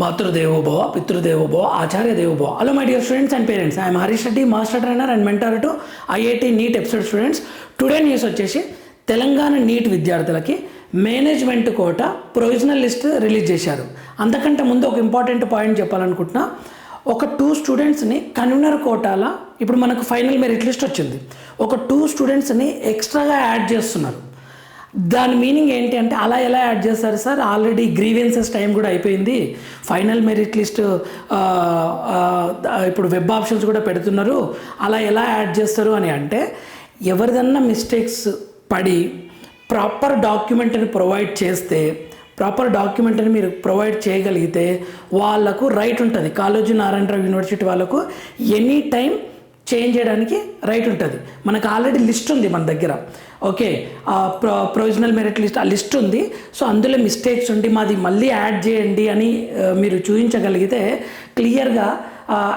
మాతృదేవోభవ పితృదేవోభవ ఆచార్య దేవోభవ hello my dear students and parents I'm Harish Reddy master trainer and mentor to IIT NEET episode students today news వచ్చేసి Telangana NEET విద్యార్థులకి management quota provisional list release చేశారు. అంతకంటే ముందు ఒక ఇంపార్టెంట్ పాయింట్ చెప్పాలనుకుంటున్నా. ఒక టూ స్టూడెంట్స్ని కన్వీనర్ కోటాల ఇప్పుడు మనకు ఫైనల్ మెరిట్ లిస్ట్ వచ్చింది. ఒక టూ స్టూడెంట్స్ని ఎక్స్ట్రాగా యాడ్ చేస్తున్నారు. దాని మీనింగ్ ఏంటి అంటే అలా ఎలా యాడ్ చేస్తారు సార్? ఆల్రెడీ గ్రీవెన్సెస్ టైం కూడా అయిపోయింది. ఫైనల్ మెరిట్ లిస్ట్ ఇప్పుడు వెబ్ ఆప్షన్స్ కూడా పెడుతున్నారు. అలా ఎలా యాడ్ చేస్తారు అని అంటే ఎవరిదన్నా మిస్టేక్స్ పడి ప్రాపర్ డాక్యుమెంట్ని ప్రొవైడ్ చేస్తే ప్రాపర్ డాక్యుమెంట్ని మీరు ప్రొవైడ్ చేయగలిగితే వాళ్ళకు రైట్ ఉంటుంది. కాలేజీ నారాయణరావు యూనివర్సిటీ వాళ్ళకు ఎనీ టైం చేంజ్ చేయడానికి రైట్ ఉంటుంది. మనకు ఆల్రెడీ లిస్ట్ ఉంది మన దగ్గర. Okay pro provisional merit list ఆ లిస్ట్ ఉంది. సో అందులో మిస్టేక్స్ ఉండి మాది మళ్ళీ యాడ్ చేయండి అని మీరు చూపించగలిగితే క్లియర్గా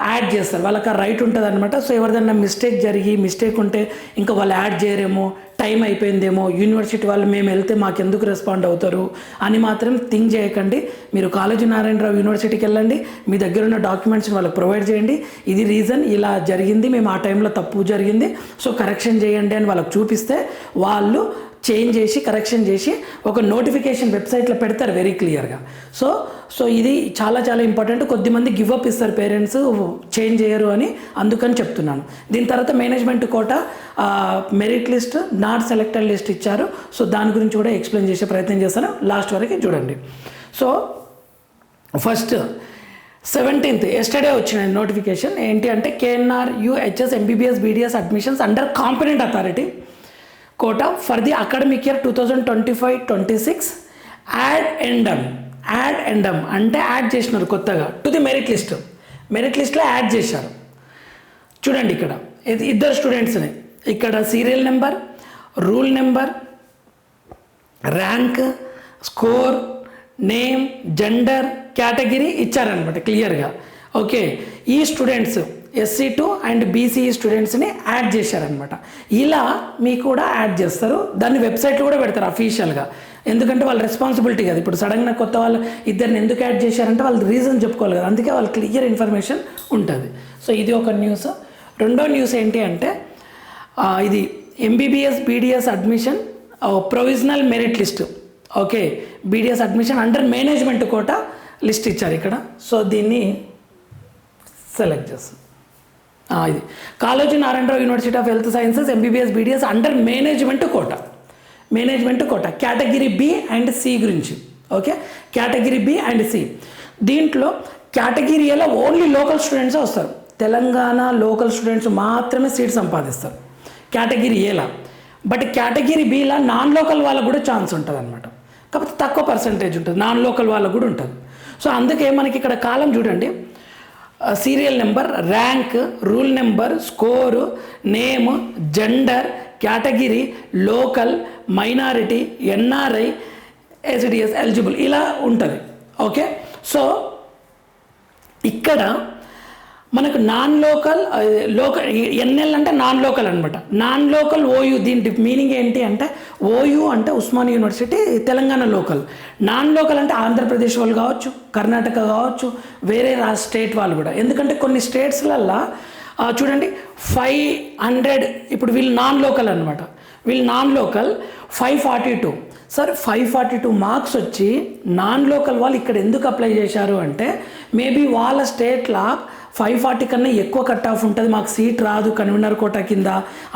యాడ్ చేస్తారు. వాళ్ళకి ఆ రైట్ ఉంటుంది అనమాట సో ఎవరిదన్నా మిస్టేక్ జరిగి మిస్టేక్ ఉంటే ఇంకా వాళ్ళు యాడ్ చేయరేమో టైం అయిపోయిందేమో యూనివర్సిటీ వాళ్ళు మేము వెళ్తే మాకు ఎందుకు రెస్పాండ్ అవుతారు అని మాత్రం థింక్ చేయకండి. మీరు కాలేజీ నారాయణరావు యూనివర్సిటీకి వెళ్ళండి. మీ దగ్గర ఉన్న డాక్యుమెంట్స్ని వాళ్ళకి ప్రొవైడ్ చేయండి. ఇది రీజన్ ఇలా జరిగింది. మేము ఆ టైంలో తప్పు జరిగింది. సో కరెక్షన్ చేయండి అని వాళ్ళకి చూపిస్తే వాళ్ళు చేంజ్ చేసి కరెక్షన్ చేసి ఒక నోటిఫికేషన్ వెబ్సైట్లో పెడతారు వెరీ క్లియర్గా సో సో ఇది చాలా చాలా ఇంపార్టెంట్ కొద్దిమంది గివ్ అప్ ఇస్తారు పేరెంట్స్ చేంజ్ చేయరు అని అందుకని చెప్తున్నాను. దీని తర్వాత management quota merit list not selected list ఇచ్చారు. సో దాని గురించి కూడా ఎక్స్ప్లెయిన్ చేసే ప్రయత్నం చేస్తాను. లాస్ట్ వరకు చూడండి. సో ఫస్ట్ సెవెంటీన్త్ ఎస్టర్డే వచ్చిన నోటిఫికేషన్ ఏంటి అంటే KNR UHS MBBS BDS admissions under competent authority quota for the academic year two thousand twenty five twenty six addendum addendum అంటే యాడ్ చేసినారు కొత్తగా. To the merit list merit లిస్ట్లో add చేశారు. చూడండి ఇక్కడ. ఇది ఇద్దరు స్టూడెంట్స్ని ఇక్కడ serial number rule number rank score name gender category ఇచ్చారనమాట క్లియర్గా ఓకే ఈ students SC two and BC స్టూడెంట్స్ని యాడ్ చేశారనమాట ఇలా మీకు కూడా యాడ్ చేస్తారు. దాన్ని వెబ్సైట్లో కూడా పెడతారు అఫీషియల్గా ఎందుకంటే వాళ్ళ రెస్పాన్సిబిలిటీ కదా. ఇప్పుడు సడన్గా కొత్త వాళ్ళు ఇద్దరిని ఎందుకు యాడ్ చేశారంటే వాళ్ళు రీజన్ చెప్పుకోవాలి కదా. అందుకే వాళ్ళు క్లియర్ ఇన్ఫర్మేషన్ ఉంటుంది. సో ఇది ఒక న్యూస్ రెండో న్యూస్ ఏంటి అంటే ఇది MBBS BDS admission provisional merit list okay BDS admission under management quota list ఇచ్చారు ఇక్కడ. సో దీన్ని సెలెక్ట్ చేస్తాం. ఇది. Kaloji Narayanarao university of health sciences MBBS BDS under management quota management quota category B and C గురించి. Okay category B and C దీంట్లో కేటగిరీలో only local students వస్తారు. Telangana local students మాత్రమే సీట్ సంపాదిస్తారు. కేటగిరీ ఏలా బట్ కేటగిరీ బిలా non local వాళ్ళకు కూడా ఛాన్స్ ఉంటుంది అనమాట కాకపోతే తక్కువ పర్సంటేజ్ ఉంటుంది. నాన్ లోకల్ వాళ్ళకు కూడా ఉంటుంది. సో అందుకే మనకి ఇక్కడ కాలం చూడండి. Serial number rank rule number score name gender category local minority NRI SDS eligible ఇలా ఉంటుంది. ఓకే? సో ఇక్కడ మనకు నాన్ లోకల్ లోకల్ ఎన్ఎల్ అంటే నాన్ లోకల్ అనమాట నాన్ లోకల్ ఓయూ దీని మీనింగ్ ఏంటి అంటే ఓయూ అంటే Osman university Telangana local non local అంటే ఆంధ్రప్రదేశ్ వాళ్ళు కావచ్చు కర్ణాటక కావచ్చు వేరే రా స్టేట్ వాళ్ళు కూడా. ఎందుకంటే కొన్ని స్టేట్స్లల్లో చూడండి ఫైవ్ హండ్రెడ్ ఇప్పుడు వీళ్ళు నాన్ లోకల్ అనమాట వీళ్ళు non local five forty two sir five forty two marks వచ్చి నాన్ లోకల్ వాళ్ళు ఇక్కడ ఎందుకు అప్లై చేశారు అంటే మేబీ వాళ్ళ స్టేట్లో ఫైవ్ ఫార్టీ కన్నా ఎక్కువ కట్ ఆఫ్ ఉంటుంది. మాకు సీట్ రాదు కన్వీనర్ కోటా కింద.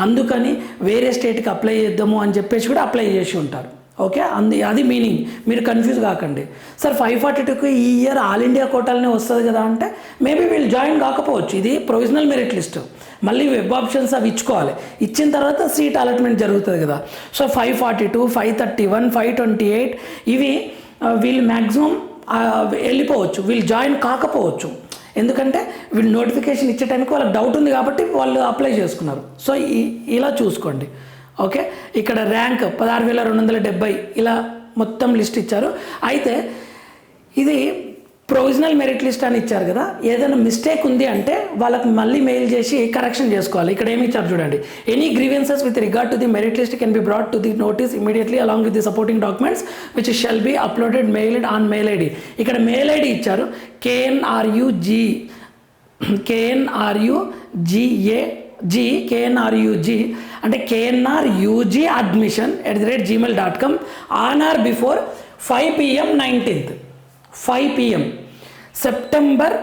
అందుకని వేరే స్టేట్కి అప్లై చేద్దాము అని చెప్పేసి కూడా అప్లై చేసి ఉంటారు. ఓకే అంది అది మీనింగ్ మీరు కన్ఫ్యూజ్ కాకండి. సార్ ఫైవ్ ఫార్టీ టూకి ఈ ఇయర్ ఆల్ ఇండియా కోటాలనే వస్తుంది కదా అంటే మేబీ వీళ్ళు జాయిన్ కాకపోవచ్చు. ఇది ప్రొవిజనల్ మెరిట్ లిస్ట్ మళ్ళీ వెబ్ ఆప్షన్స్ అవి ఇచ్చుకోవాలి. ఇచ్చిన తర్వాత సీట్ అలాట్మెంట్ జరుగుతుంది కదా. So five forty two five thirty one five twenty eight ఇవి వీళ్ళు మ్యాక్సిమం వెళ్ళిపోవచ్చు. వీళ్ళు జాయిన్ కాకపోవచ్చు. ఎందుకంటే వీళ్ళు నోటిఫికేషన్ ఇచ్చే టైంకి వాళ్ళకి డౌట్ ఉంది కాబట్టి వాళ్ళు అప్లై చేసుకున్నారు. సో ఈ- ఇలా చూసుకోండి. ఓకే ఇక్కడ ర్యాంక్ పదహారు వేల రెండు వందల డెబ్బై ఇలా మొత్తం లిస్ట్ ఇచ్చారు. అయితే ఇది ప్రొవిజనల్ మెరిట్ లిస్ట్ అని ఇచ్చారు కదా ఏదైనా మిస్టేక్ ఉంది అంటే వాళ్ళకి మళ్ళీ మెయిల్ చేసి కరెక్షన్ చేసుకోవాలి. ఇక్కడ ఏమి ఇచ్చారు చూడండి. Any grievances with regard to the merit list can be brought to the notice immediately along with the supporting documents which shall be uploaded mailed on mail ID ఇక్కడ మెయిల్ ఐడి ఇచ్చారు. KNRUG KNRU GA G KNRUG అంటే KNR UG admission at the rate gmail dot com on or before five PM nineteenth five PM September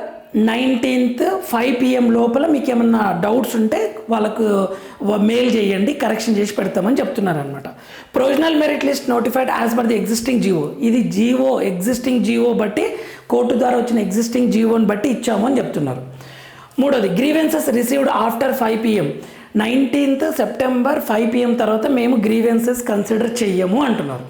nineteenth five PM లోపల మీకు ఏమన్నా doubts ఉంటే వాళ్ళకు mail చేయండి correction చేసి పెడతామని చెప్తున్నారు అనమాట provisional merit list notified as per the existing GO ఇది జీవో ఎగ్జిస్టింగ్ జీవో బట్టి కోర్టు ద్వారా వచ్చిన ఎగ్జిస్టింగ్ జీవోని బట్టి ఇచ్చాము అని చెప్తున్నారు. మూడోది grievances received after five PM nineteenth September five PM తర్వాత మేము గ్రీవెన్సెస్ కన్సిడర్ చెయ్యము అంటున్నారు.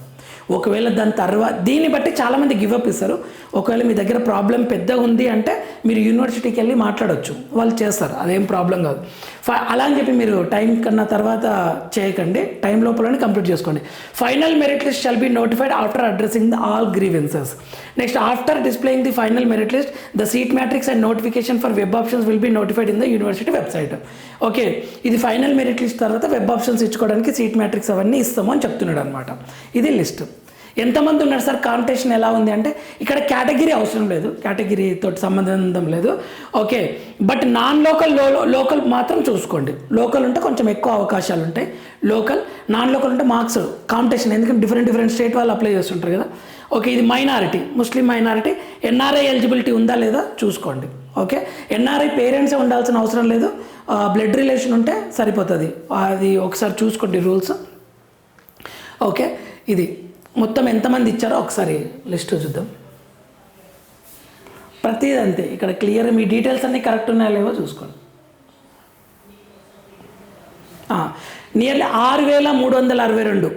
ఒకవేళ దాని తర్వాత దీన్ని బట్టి చాలామంది గివప్ ఇస్తారు. ఒకవేళ మీ దగ్గర ప్రాబ్లం పెద్దగా ఉంది అంటే మీరు యూనివర్సిటీకి వెళ్ళి మాట్లాడొచ్చు. వాళ్ళు చేస్తారు. అదేం ప్రాబ్లం కాదు. ఫ- అలా అని చెప్పి మీరు టైం కన్నా తర్వాత చేయకండి. టైం లోపలనే కంప్లీట్ చేసుకోండి. Final merit list shall be notified after addressing the all grievances next after displaying the final merit list the seat matrix and notification for web options will be notified in the university website okay ఇది final merit list తర్వాత web options ఇచ్చుకోవడానికి seat matrix అవన్నీ ఇస్తాము అని చెప్తున్నాడు అనమాట ఇది list. ఎంతమంది ఉన్నారు సార్? కాంపిటీషన్ ఎలా ఉంది అంటే ఇక్కడ కేటగిరీ అవసరం లేదు. కేటగిరీ తోటి సంబంధం లేదు. ఓకే బట్ నాన్ లోకల్లో లోకల్ మాత్రం చూసుకోండి. లోకల్ ఉంటే కొంచెం ఎక్కువ అవకాశాలు ఉంటాయి. లోకల్ నాన్ లోకల్ ఉంటే మార్క్స్ కాంపిటీషన్ ఎందుకంటే డిఫరెంట్ డిఫరెంట్ స్టేట్ వాళ్ళు అప్లై చేస్తుంటారు కదా. ఓకే ఇది minority. Muslim minority NRI eligibility ఉందా లేదా చూసుకోండి. ఓకే? ఎన్ఆర్ఐ పేరెంట్సే ఉండాల్సిన అవసరం లేదు. బ్లడ్ రిలేషన్ ఉంటే సరిపోతుంది. అది ఒకసారి చూసుకోండి రూల్స్ ఓకే? ఇది. మొత్తం ఎంతమంది ఇచ్చారో ఒకసారి లిస్ట్ చూద్దాం. ప్రతిది అంతే. ఇక్కడ క్లియర్ మీ డీటెయిల్స్ అన్నీ కరెక్ట్ ఉన్నాయో లేవో చూసుకోండి. నియర్లీ ఆరు వేల మూడు వందల అరవై రెండు.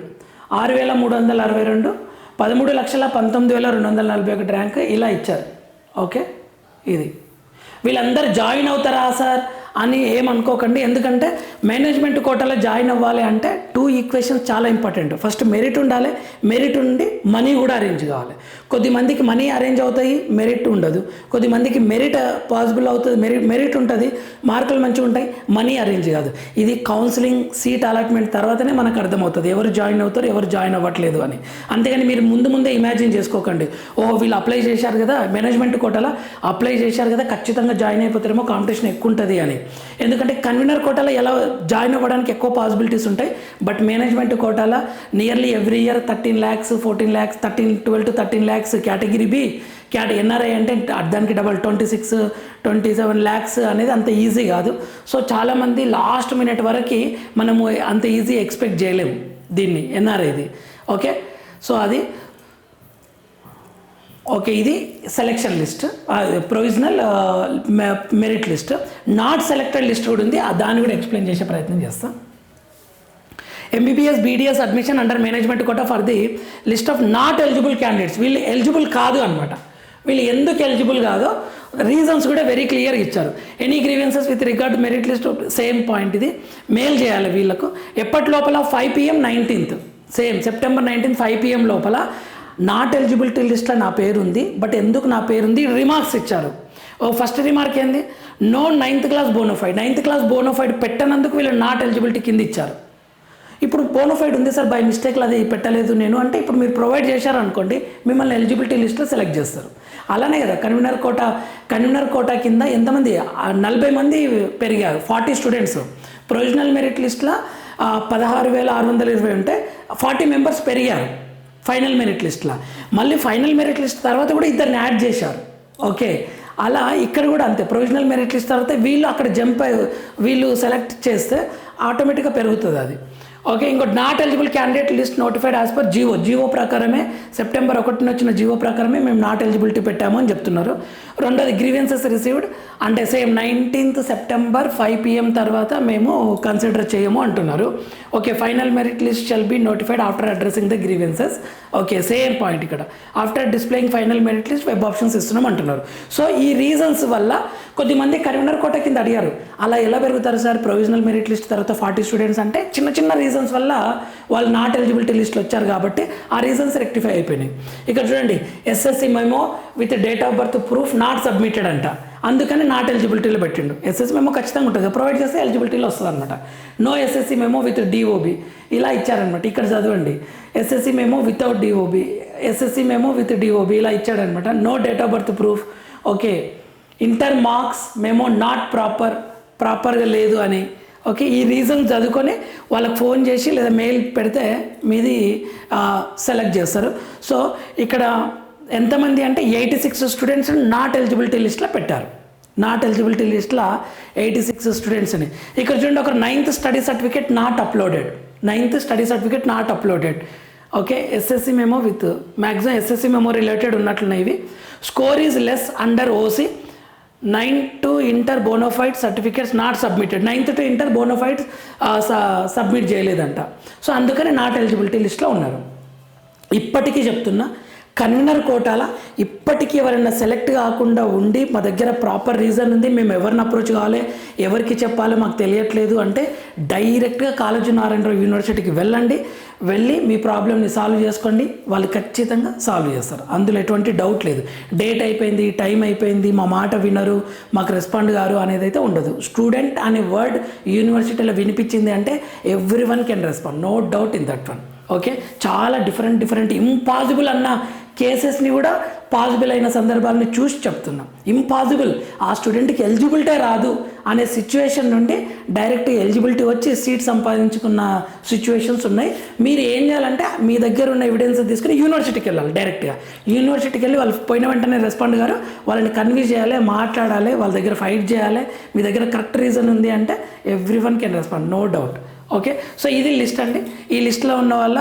ఆరు వేల మూడు వందల అరవై రెండు పదమూడు లక్షల పంతొమ్మిది వేల రెండు వందల నలభై ఒకటి ర్యాంక్ ఇలా ఇచ్చారు. ఓకే? ఇది. వీళ్ళందరూ జాయిన్ అవుతారా సార్? అని ఏమనుకోకండి. ఎందుకంటే మేనేజ్మెంట్ కోటాలో జాయిన్ అవ్వాలి అంటే టూ ఈక్వేషన్స్ చాలా ఇంపార్టెంట్. ఫస్ట్ మెరిట్ ఉండాలి. మెరిట్ ఉండి మనీ కూడా అరేంజ్ కావాలి. కొద్ది మందికి మనీ అరేంజ్ అవుతాయి మెరిట్ ఉండదు. కొద్దిమందికి మెరిట్ పాసిబుల్ అవుతుంది మెరిట్ మెరిట్ ఉంటుంది. మార్కులు మంచిగా ఉంటాయి మనీ అరేంజ్ కాదు. ఇది కౌన్సిలింగ్ సీట్ అలాట్మెంట్ తర్వాతనే మనకు అర్థమవుతుంది. ఎవరు జాయిన్ అవుతారు ఎవరు జాయిన్ అవ్వట్లేదు అని. అంతేగాని మీరు ముందు ముందే ఇమాజిన్ చేసుకోకండి. ఓ వీళ్ళు అప్లై చేశారు కదా మేనేజ్మెంట్ కోటలో అప్లై చేశారు కదా ఖచ్చితంగా జాయిన్ అయిపోతారేమో కాంపిటీషన్ ఎక్కువ ఉంటుంది అని. ఎందుకంటే కన్వీనర్ కోటాలో ఎలా జాయిన్ అవ్వడానికి ఎక్కువ పాసిబిలిటీస్ ఉంటాయి బట్ మేనేజ్మెంట్ కోటాలో nearly every year thirteen lakhs fourteen lakhs thirteen twelve to thirteen lakhs category B cat NRI అంటే దానికి double twenty six twenty seven lakhs అనేది అంత ఈజీ కాదు. సో చాలామంది లాస్ట్ మినిట్ వరకు మనము అంత ఈజీ ఎక్స్పెక్ట్ చేయలేము దీన్ని ఎన్ఆర్ఐది ఓకే సో అది ఓకే ఇది selection list provisional merit list not selected list కూడా ఉంది. దాన్ని కూడా ఎక్స్ప్లెయిన్ చేసే ప్రయత్నం చేస్తాం. MBBS BDS admission under management quota for the list of not eligible candidates వీళ్ళు ఎలిజిబుల్ కాదు అనమాట వీళ్ళు ఎందుకు ఎలిజిబుల్ కాదో రీజన్స్ కూడా వెరీ క్లియర్గా ఇచ్చారు. Any grievances with regard merit list same point ఇది. మెయిల్ చేయాలి వీళ్ళకు. ఎప్పటి లోపల? Five PM nineteenth same September nineteenth five PM లోపల. నాట్ ఎలిజిబిలిటీ లిస్ట్లో నా పేరు ఉంది బట్ ఎందుకు నా పేరు ఉంది రిమార్క్స్ ఇచ్చారు. ఓ ఫస్ట్ రిమార్క్ ఏంది? No ninth class bonafide ninth class bonafide పెట్టనందుకు వీళ్ళు నాట్ ఎలిజిబిలిటీ కింద ఇచ్చారు. ఇప్పుడు బోనోఫైడ్ ఉంది సార్ బై మిస్టేక్లో అది పెట్టలేదు నేను. అంటే ఇప్పుడు మీరు ప్రొవైడ్ చేశారనుకోండి మిమ్మల్ని ఎలిజిబిలిటీ లిస్ట్లో సెలెక్ట్ చేస్తారు. అలానే కదా కన్వీనర్ కోట కన్వీనర్ కోట కింద ఎంతమంది నలభై మంది పెరిగారు ఫార్టీ స్టూడెంట్స్ ప్రొవిజనల్ మెరిట్ లిస్ట్లో పదహారు వేల ఆరు వందల ఇరవై ఉంటే ఫార్టీ మెంబర్స్ పెరిగారు. ఫైనల్ మెరిట్ లిస్ట్లో మళ్ళీ ఫైనల్ మెరిట్ లిస్ట్ తర్వాత కూడా ఇద్దరిని యాడ్ చేశారు. ఓకే అలా ఇక్కడ కూడా అంతే. ప్రొవిజనల్ మెరిట్ లిస్ట్ తర్వాత వీళ్ళు అక్కడ జంప్ వీళ్ళు సెలెక్ట్ చేస్తే ఆటోమేటిక్గా పెరుగుతుంది అది. ఓకే ఇంకోటి not eligible candidate list notified as per GO GO ప్రకారమే సెప్టెంబర్ ఒకటిన వచ్చిన జీవో ప్రకారమే మేము నాట్ ఎలిజిబిలిటీ పెట్టాము అని చెప్తున్నారు. రెండోది గ్రీవెన్సెస్ రిసీవ్డ్ అంటే same nineteenth September five PM తర్వాత మేము కన్సిడర్ చేయము అంటున్నారు. Okay final merit list shall be notified after addressing the grievances okay same point ఇక్కడ. After displaying final merit list web options ఇస్తున్నాం అంటున్నారు. సో ఈ రీజన్స్ వల్ల కొద్దిమంది కరీంనగర్ కోట కింద అడిగారు. అలా ఎలా పెరుగుతారు సార్? ప్రొవిజనల్ మెరిట్ లిస్ట్ తర్వాత ఫార్టీ స్టూడెంట్స్ అంటే చిన్న చిన్న రీజన్స్ వల్ల వాళ్ళు నాట్ ఎలిజిబిలిటీ లిస్ట్లో వచ్చారు కాబట్టి ఆ రీజన్స్ రెక్టిఫై అయిపోయినాయి. ఇక్కడ చూడండి SSC memo with date of birth proof not submitted అంట. అందుకని నాట్ ఎలిజిబిలిటీలో పెట్టిండు. ఎస్ఎస్సి మేము ఖచ్చితంగా ఉంటుంది. ప్రొవైడ్ చేస్తే ఎలిజిబిలిటీలో వస్తుంది అనమాట no SSC memo with DOB ఇలా ఇచ్చారనమాట ఇక్కడ చదవండి. SSC memo without DOB SSC memo with DOB ఇలా ఇచ్చాడనమాట no date of birth proof okay inter marks memo not proper ప్రాపర్గా లేదు అని. ఓకే ఈ రీజన్ చదువుకొని వాళ్ళకి ఫోన్ చేసి లేదా మెయిల్ పెడితే మీది సెలెక్ట్ చేస్తారు. సో ఇక్కడ ఎంతమంది అంటే eighty six students not eligibility లిస్ట్లో పెట్టారు. నాట్ ఎలిజిబిలిటీ లిస్ట్లో ఎయిటీ సిక్స్ స్టూడెంట్స్ని ఇక్కడ చూడండి ఒక ninth study certificate not uploaded ninth study certificate not uploaded okay SSC memo with maximum SSC memo related ఉన్నట్లున్నాయి ఇవి. Score is less under OC nine to inter bonafide certificates not submitted ninth to inter bonafide submit చేయలేదంట. So అందుకని not eligibility లిస్ట్లో ఉన్నారు. ఇప్పటికీ చెప్తున్నా convener కోటాల ఇప్పటికీ ఎవరైనా select కాకుండా ఉండి మా దగ్గర ప్రాపర్ రీజన్ ఉంది మేము ఎవరిని అప్రోచ్ కావాలి ఎవరికి చెప్పాలో మాకు తెలియట్లేదు అంటే డైరెక్ట్గా కాలేజీ నారాయణరావు యూనివర్సిటీకి వెళ్ళండి వెళ్ళి మీ ప్రాబ్లమ్ని సాల్వ్ చేసుకోండి వాళ్ళు ఖచ్చితంగా సాల్వ్ చేస్తారు. అందులో ఎటువంటి డౌట్ లేదు. డేట్ అయిపోయింది టైం అయిపోయింది మా మాట వినరు మాకు రెస్పాండ్ గారు అనేది అయితే ఉండదు. స్టూడెంట్ అనే వర్డ్ యూనివర్సిటీలో వినిపించింది అంటే every one can respond. No doubt in that one. Okay? చాలా డిఫరెంట్ డిఫరెంట్ ఇంపాసిబుల్ అన్న కేసెస్ని కూడా పాసిబుల్ అయిన సందర్భాలను చూసి చెప్తున్నాం. ఇంపాసిబుల్ ఆ స్టూడెంట్కి ఎలిజిబిలిటీ రాదు అనే సిచ్యువేషన్ నుండి డైరెక్ట్ ఎలిజిబిలిటీ వచ్చి సీట్ సంపాదించుకున్న సిచ్యువేషన్స్ ఉన్నాయి. మీరు ఏం చేయాలంటే మీ దగ్గర ఉన్న ఎవిడెన్స్ తీసుకుని యూనివర్సిటీకి వెళ్ళాలి డైరెక్ట్గా. యూనివర్సిటీకి వెళ్ళి వాళ్ళు పోయిన వెంటనే రెస్పాండ్ గారు వాళ్ళని కన్విన్స్ చేయాలి మాట్లాడాలి వాళ్ళ దగ్గర ఫైట్ చేయాలి. మీ దగ్గర కరెక్ట్ రీజన్ ఉంది అంటే every one can respond no doubt. Okay? So ఇది లిస్ట్ అండి. ఈ లిస్ట్లో ఉన్న వాళ్ళ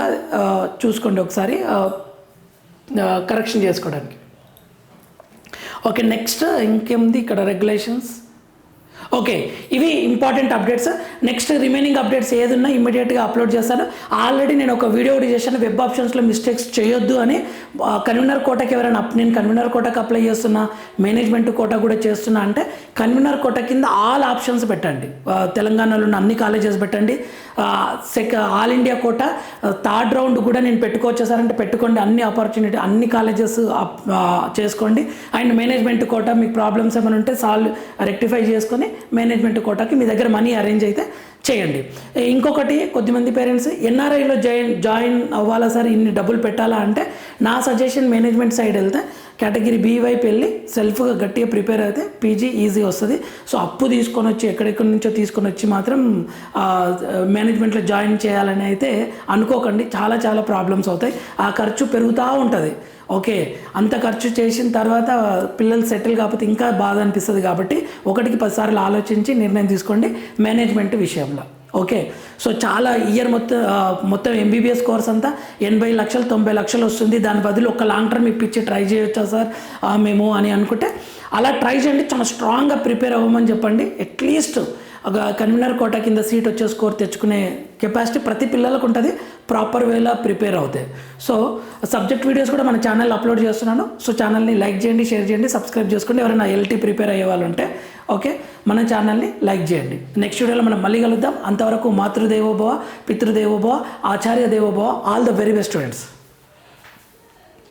చూసుకోండి ఒకసారి. కరెక్షన్ చేసుకోవడానికి. ఓకే నెక్స్ట్ ఇంకేముంది ఇక్కడ రెగ్యులేషన్స్ ఓకే ఇవి important updates next remaining updates ఏదున్నా ఇమీడియట్గా అప్లోడ్ చేస్తాను. ఆల్రెడీ నేను ఒక వీడియో ఒకటి చేశాను. వెబ్ ఆప్షన్స్లో మిస్టేక్స్ చేయొద్దు అని కన్వీనర్ కోటకి ఎవరైనా నేను కన్వీనర్ కోటకు అప్లై చేస్తున్నా మేనేజ్మెంట్ కోట కూడా చేస్తున్నా అంటే కన్వీనర్ కోట కింద ఆల్ ఆప్షన్స్ పెట్టండి. తెలంగాణలో ఉన్న అన్ని కాలేజెస్ పెట్టండి. Check all India quota third round కూడా నేను పెట్టుకోవచ్చేసారంటే పెట్టుకోండి అన్ని ఆపర్చునిటీ అన్ని కాలేజెస్ చేసుకోండి. అండ్ మేనేజ్మెంట్ కోట మీకు ప్రాబ్లమ్స్ ఏమైనా ఉంటే సాల్వ్ రెక్టిఫై చేసుకొని మేనేజ్మెంట్ కోటాకి మీ దగ్గర మనీ అరేంజ్ అయితే చేయండి. ఇంకొకటి కొద్దిమంది పేరెంట్స్ ఎన్ఆర్ఐలో జాయిన్ జాయిన్ అవ్వాలా సార్? ఇన్ని డబ్బులు పెట్టాలా అంటే నా సజెషన్ మేనేజ్మెంట్ సైడ్ వెళ్తే కేటగిరీ బి వైపు వెళ్ళి సెల్ఫ్గా గట్టిగా ప్రిపేర్ అయితే పీజీ ఈజీ వస్తుంది. సో అప్పు తీసుకొని వచ్చి ఎక్కడెక్కడి నుంచో తీసుకొని వచ్చి మాత్రం మేనేజ్మెంట్లో జాయిన్ చేయాలని అయితే అనుకోకండి. చాలా చాలా ప్రాబ్లమ్స్ అవుతాయి. ఆ ఖర్చు పెరుగుతూ ఉంటుంది. ఓకే అంత ఖర్చు చేసిన తర్వాత పిల్లలు సెటిల్ కాకపోతే ఇంకా బాధ అనిపిస్తుంది కాబట్టి ఒకటికి పదిసార్లు ఆలోచించి నిర్ణయం తీసుకోండి మేనేజ్మెంట్ విషయంలో. ఓకే సో చాలా ఇయర్ మొత్తం మొత్తం ఎంబీబీఎస్ కోర్స్ అంతా ఎనభై లక్షలు తొంభై లక్షలు వస్తుంది. దాని బదులు ఒక లాంగ్ టర్మ్ ఇప్పించి ట్రై చేయొచ్చా సార్? మేము అని అనుకుంటే అలా ట్రై చేయండి. చాలా స్ట్రాంగ్గా ప్రిపేర్ అవ్వమని చెప్పండి. అట్లీస్ట్ ఒక కన్వీనర్ కోట కింద సీట్ వచ్చే స్కోర్ తెచ్చుకునే కెపాసిటీ ప్రతి పిల్లలకు ఉంటుంది ప్రాపర్ వేలో ప్రిపేర్ అవుతాయి. సో సబ్జెక్ట్ వీడియోస్ కూడా మన ఛానల్ అప్లోడ్ చేస్తున్నాను. సో ఛానల్ని లైక్ చేయండి షేర్ చేయండి సబ్స్క్రైబ్ చేసుకోండి. ఎవరైనా ఎల్టీ ప్రిపేర్ అయ్యే వాళ్ళు ఉంటే ఓకే మన ఛానల్ని లైక్ చేయండి. నెక్స్ట్ వీడియోలో మనం మళ్ళీ కలుద్దాం. అంతవరకు మాతృదేవోభవ పితృదేవోభవ ఆచార్య దేవోభవ all the very best students.